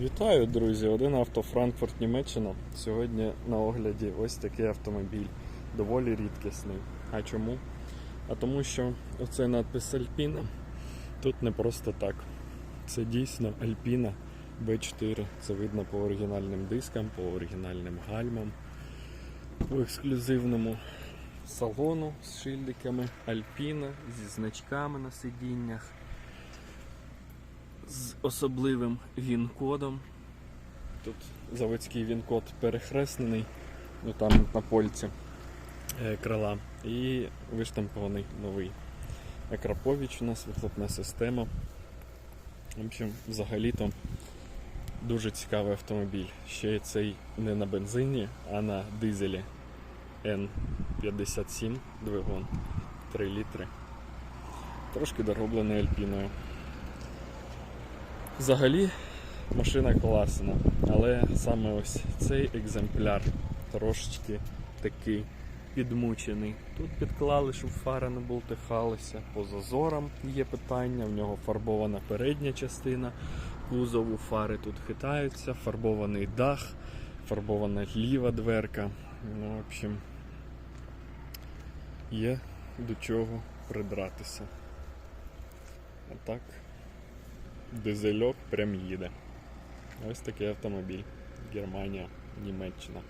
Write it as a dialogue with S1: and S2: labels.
S1: Вітаю, друзі! Один авто Франкфурт, Німеччина. Сьогодні на огляді ось такий автомобіль. Доволі рідкісний. А чому? А тому що оцей надпис Альпіна тут не просто так. Це дійсно Альпіна B4. Це видно по оригінальним дискам, по оригінальним гальмам, по ексклюзивному салону з шильдиками Альпіна зі значками на сидіннях особливим він-кодом. Тут заводський він-код перехреснений, ну там на польці е, крила. І виштампований новий. Акрапович у нас вихлопна система. В общем, взагалі-то дуже цікавий автомобіль. Ще цей не на бензині, а на дизелі N57 двигун 3 літри. Трошки дороблений альпіною. Взагалі машина класна, але саме ось цей екземпляр трошечки такий підмучений. Тут підклали, щоб фара не болтихалася. По зазорам є питання, в нього фарбована передня частина кузову, фари тут хитаються, фарбований дах, фарбована ліва дверка. Ну, в общем, є до чого придратися. А так дизельок прям їде. Ось такий автомобіль. Германія, Німеччина.